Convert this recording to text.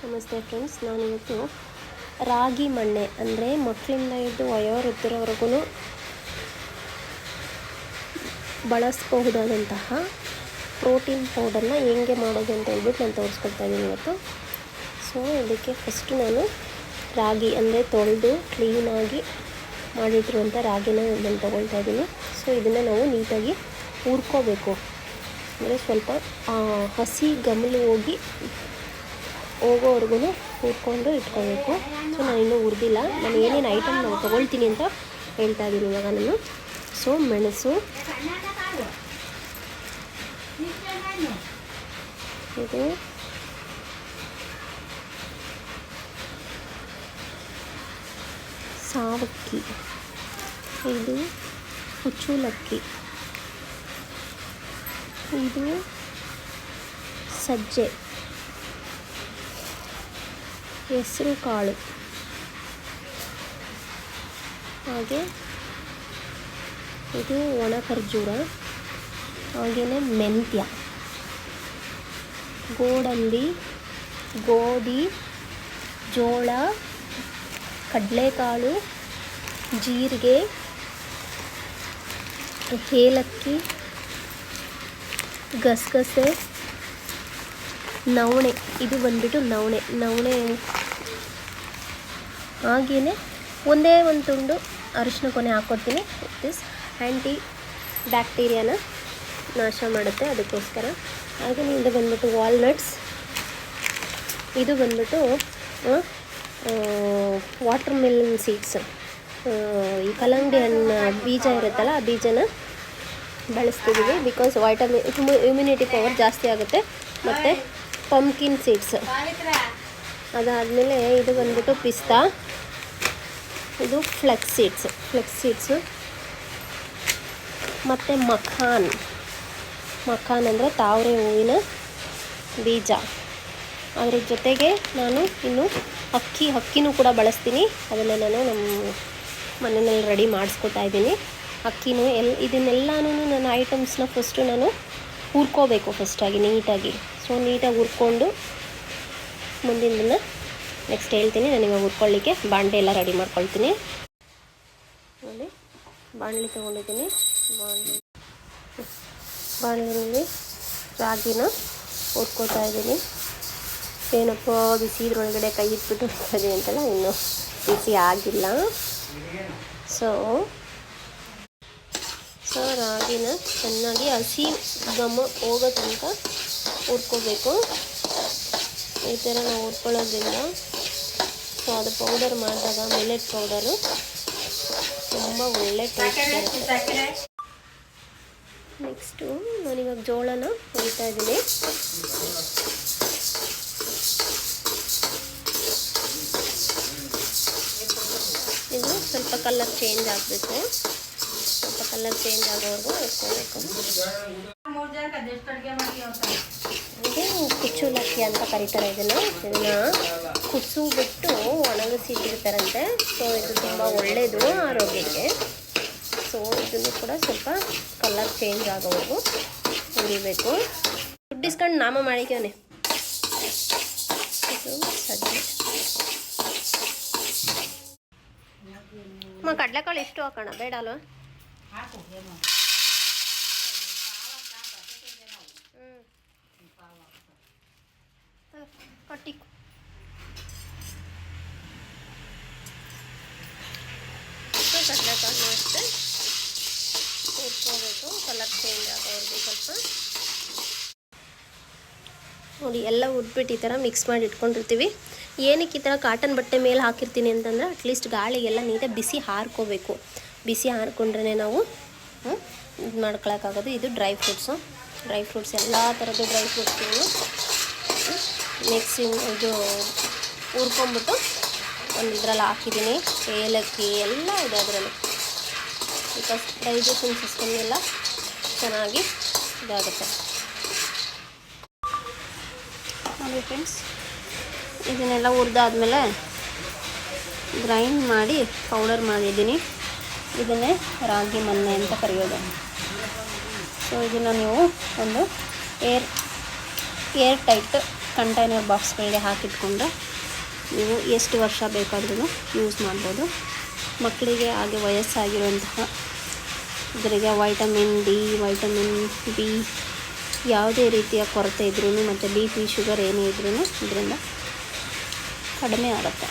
ನಮಸ್ತೆ ಫ್ರೆಂಡ್ಸ್ ನಾನಿವತ್ತು ರಾಗಿ ಮಣ್ಣೆ, ಅಂದರೆ ಮಕ್ಕಳಿಂದ ಹಿಡಿದು ವಯೋವೃದ್ಧರವರೆಗೂ ಬಳಸಬಹುದಾದಂತಹ ಪ್ರೋಟೀನ್ ಪೌಡರ್ನ ಹೆಂಗೆ ಮಾಡೋದು ಅಂತ ಹೇಳ್ಬಿಟ್ಟು ನಾನು ತೋರಿಸ್ಕೊಡ್ತಾ ಇದ್ದೀನಿ ಇವತ್ತು. ಸೊ ಇದಕ್ಕೆ ಫಸ್ಟು ನಾನು ರಾಗಿ, ಅಂದರೆ ತೊಳೆದು ಕ್ಲೀನಾಗಿ ಮಾಡಿಟ್ಟಿರುವಂಥ ರಾಗಿನ ನಾನು ತೊಗೊಳ್ತಾ ಇದ್ದೀನಿ. ಸೊ ಇದನ್ನು ನಾವು ನೀಟಾಗಿ ಹುರ್ಕೋಬೇಕು. ಅಂದರೆ ಸ್ವಲ್ಪ ಹಸಿ ಗಮಲು ಹೋಗಿ ಹೋಗೋವರೆಗೂ ಹುರ್ಕೊಂಡು ಇಟ್ಕೋಬೇಕು. ಸೊ, ನಾನು ಇನ್ನೂ ಹುರಿದಿಲ್ಲ ನಾನು ಏನೇನು ಐಟಮ್ ನಾನು ತೊಗೊಳ್ತೀನಿ ಅಂತ ಹೇಳ್ತಾ ಇದ್ದೀನಿ ಇವಾಗ ನಾನು. ಸೊ, ಮೆಣಸು. ಇದು. ಸಾವಕ್ಕಿ. ಇದು ಕುಚುಲಕ್ಕಿ ಇದು ಸಜ್ಜೆ. ಹೆಸರು ಕಾಳು ಹಾಗೆ ಇದು ಒಣ ಖರ್ಜೂರ ಹಾಗೆಯೇ ಮೆಂತ್ಯ. ಗೋಡಂಬಿ, ಗೋಧಿ, ಜೋಳ, ಕಡಲೆಕಾಳು, ಜೀರಿಗೆ, ಏಲಕ್ಕಿ, ಗಸಗಸೆ. ನವಣೆ. ಇದು ಬಂದ್ಬಿಟ್ಟು ನವಣೆ. ನವಣೆ ಹಾಗೆಯೇ ಒಂದೇ ಒಂದು ತುಂಡು ಅರಿಶಿನ ಕೊನೆ ಹಾಕ್ಕೊಡ್ತೀನಿ ದಿಸ್ ಆ್ಯಂಟಿ ಬ್ಯಾಕ್ಟೀರಿಯಾನ ನಾಶ ಮಾಡುತ್ತೆ ಅದಕ್ಕೋಸ್ಕರ. ಹಾಗೆಯೇ ಇದು ಬಂದ್ಬಿಟ್ಟು ವಾಲ್ನಟ್ಸ್ ಇದು ಬಂದ್ಬಿಟ್ಟು ವಾಟರ್ ಮೆಲನ್ ಸೀಡ್ಸ್ ಈ ಕಲ್ಲಂಗಡಿ ಹಣ್ಣು ಬೀಜ ಇರುತ್ತಲ್ಲ, ಆ ಬೀಜನ ಬಳಸ್ತಿದ್ದೀವಿ ಬಿಕಾಸ್ ವೈಟಮಿನ್ ಇಮ್ಯುನಿಟಿ ಪವರ್ ಜಾಸ್ತಿ ಆಗುತ್ತೆ. ಮತ್ತು ಪಂಪ್ಕಿನ್ ಸೀಡ್ಸ್ ಅದಾದಮೇಲೆ ಇದು ಬಂದ್ಬಿಟ್ಟು ಪಿಸ್ತಾ. ಇದು ಫ್ಲೆಕ್ಸ್ ಸೀಡ್ಸ್ ಫ್ಲೆಕ್ಸ್ ಸೀಡ್ಸು ಮತ್ತು ಮಖಾನ್. ಮಖಾನ್ ಅಂದರೆ ತಾವರೆ ಹೂವಿನ ಬೀಜ. ಅದ್ರ ಜೊತೆಗೆ ನಾನು ಇನ್ನು ಅಕ್ಕಿ, ಅಕ್ಕಿನೂ ಕೂಡ ಬಳಸ್ತೀನಿ. ಅದನ್ನು ನಾನು ನಮ್ಮ ಮನೆಯಲ್ಲಿ ರೆಡಿ ಮಾಡಿಸ್ಕೊತಾ ಇದ್ದೀನಿ. ಅಕ್ಕಿನೂ ಎಲ್ ಇದನ್ನೆಲ್ಲನೂ ನನ್ನ ಐಟಮ್ಸ್ನ ಫಸ್ಟು ನಾನು ಹುರ್ಕೋಬೇಕು ಫಸ್ಟಾಗಿ ನೀಟಾಗಿ. ಸೊ ನೀಟಾಗಿ ಹುರ್ಕೊಂಡು ಮುಂದಿನ ನೆಕ್ಸ್ಟ್ ಹೇಳ್ತೀನಿ. ನಾನು ಇವಾಗ ಹುರ್ಕೊಳ್ಳಿಕ್ಕೆ ಬಾಂಡೆ ಎಲ್ಲ ರೆಡಿ ಮಾಡ್ಕೊಳ್ತೀನಿ. ನೋಡಿ, ಬಾಣಲಿ ತೊಗೊಂಡಿದ್ದೀನಿ. ಬಾಣಲಿ ಬಾಣಲಿನಲ್ಲಿ ರಾಗಿನ ಹುರ್ಕೋತಾ ಇದ್ದೀನಿ. ಏನಪ್ಪ, ಬಿಸಿ ಇದ್ರೊಳಗಡೆ ಕೈ ಇಟ್ಬಿಟ್ಟು ಅಂತಲ್ಲ, ಇನ್ನೂ ಬಿಸಿ ಆಗಿಲ್ಲ. ಸೊ ಸೊ ರಾಗಿನ ಚೆನ್ನಾಗಿ ಹಸಿ ಘಮ ಹೋಗೋ ತನಕ ಹುರ್ಕೋಬೇಕು. ಈ ಥರ ನಾವು ಹುರ್ಕೊಳ್ಳೋದ್ರಿಂದ ಸೊ ಅದು ಪೌಡರ್ ಮಾಡಿದಾಗ ಮಿಲೆಟ್ ಪೌಡರು ತುಂಬ ಒಳ್ಳೆ ಟೇಸ್ಟ್ ಇರುತ್ತೆ ನೆಕ್ಸ್ಟು ನಾನಿವಾಗ ಜೋಳನ ಹುರಿತಾ ಇದ್ದೀನಿ. ಇದು ಸ್ವಲ್ಪ ಕಲರ್ ಚೇಂಜ್ ಆಗಬೇಕು ಸ್ವಲ್ಪ ಕಲರ್ ಚೇಂಜ್ ಆಗೋವರೆಗೂ ಇಟ್ಕೋಬೇಕು. ಇದು ಕುಚ್ಚುಲಕ್ಕಿ ಅಂತ ಕರೀತಾರೆ ಇದನ್ನು. ಇದನ್ನು ಕುಸು ಬಿಟ್ಟು ಒಣಗಿಸಿಟ್ಟಿರ್ತಾರಂತೆ. ಸೊ ಇದು ತುಂಬ ಒಳ್ಳೆಯದು ಆರೋಗ್ಯಕ್ಕೆ. ಸೊ ಇದನ್ನು ಕೂಡ ಸ್ವಲ್ಪ ಕಲರ್ ಚೇಂಜ್ ಆಗೋವರೆಗೂ ಹುರಿಬೇಕು. ಫುಡ್ ಇಸ್ಕೊಂಡು ನಾಮ ಮಾಡಿಕ್ಯವನೆ ಇದು ಸಜ್ಜೆ. ಕಡಲೆಕಾಳು ಎಷ್ಟು ಹಾಕೋಣ. ಬೇಡ ಅಲ್ವಾ? ಕಟ್ಟಿ ಕಡಲೆಕಾಳು ಅಷ್ಟೇ ಹುರ್ಕೋಬೇಕು ಕಲರ್ ಚೇಂಜ್ ಆಗೋವರೆಗೂ ಸ್ವಲ್ಪ ನೋಡಿ, ಎಲ್ಲ ಉದ್ಬಿಟ್ಟು ಈ ಥರ ಮಿಕ್ಸ್ ಮಾಡಿ ಇಟ್ಕೊಂಡಿರ್ತೀವಿ. ಏನಕ್ಕೆ ಈ ಥರ ಕಾಟನ್ ಬಟ್ಟೆ ಮೇಲೆ ಹಾಕಿರ್ತೀನಿ ಅಂತಂದ್ರೆ ಅಟ್ಲೀಸ್ಟ್ ಗಾಳಿಗೆಲ್ಲ ನೀಟಾಗಿ ಬಿಸಿ ಹಾರ್ಕೋಬೇಕು. ಬಿಸಿ ಹಾರ್ಕೊಂಡ್ರೆ ನಾವು ಇದು ಮಾಡ್ಕೊಳಕ್ಕಾಗೋದು. ಇದು ಡ್ರೈ ಫ್ರೂಟ್ಸು. ಡ್ರೈ ಫ್ರೂಟ್ಸ್ ಎಲ್ಲ ಥರದ್ದು ಡ್ರೈ ಫ್ರೂಟ್ಸ್ಗಳು ಮಿಕ್ಸಿಂಗ್ ಇದು ಹುರ್ಕೊಂಬಿಟ್ಟು ಒಂದು ಇದರಲ್ಲಿ ಹಾಕಿದ್ದೀನಿ. ಏಲಕ್ಕಿ ಎಲ್ಲ ಇದೆ ಅದರಲ್ಲಿ. ಬಿಕಾಸ್ ಡೈಜೆಷನ್ ಸಿಸ್ಟಮ್ ಎಲ್ಲ ಚೆನ್ನಾಗಿ ಇದಾಗುತ್ತೆ. ನೋಡಿ ಫ್ರೆಂಡ್ಸ್ ಇದನ್ನೆಲ್ಲ ಹುರಿದಾದ್ಮೇಲೆ ಗ್ರೈಂಡ್ ಮಾಡಿ ಪೌಡರ್ ಮಾಡಿದ್ದೀನಿ. ಇದನ್ನೇ ರಾಗಿ ಮನ್ನೆ ಅಂತ ಕರೆಯೋದು. ಸೊ ಇದನ್ನು ನೀವು ಒಂದು ಏರ್ ಏರ್ ಟೈಟ್ ಕಂಟೈನರ್ ಬಾಕ್ಸ್ಗಳಿಗೆ ಹಾಕಿಟ್ಕೊಂಡ್ರೆ ನೀವು ಎಷ್ಟು ವರ್ಷ ಬೇಕಾದ್ರೂ ಯೂಸ್ ಮಾಡ್ಬೋದು. ಮಕ್ಕಳಿಗೆ ಹಾಗೆ ವಯಸ್ಸಾಗಿರುವಂತಹ ಇದರಿಗೆ ವೈಟಮಿನ್ ಡಿ, ವೈಟಮಿನ್ ಬಿ ಯಾವುದೇ ರೀತಿಯ ಕೊರತೆ ಇದ್ರೂ ಮತ್ತು ಬಿ ಪಿ ಶುಗರ್ ಏನೇ ಇದ್ರೂ ಇದರಿಂದ ಕಡಿಮೆ ಆಗುತ್ತೆ.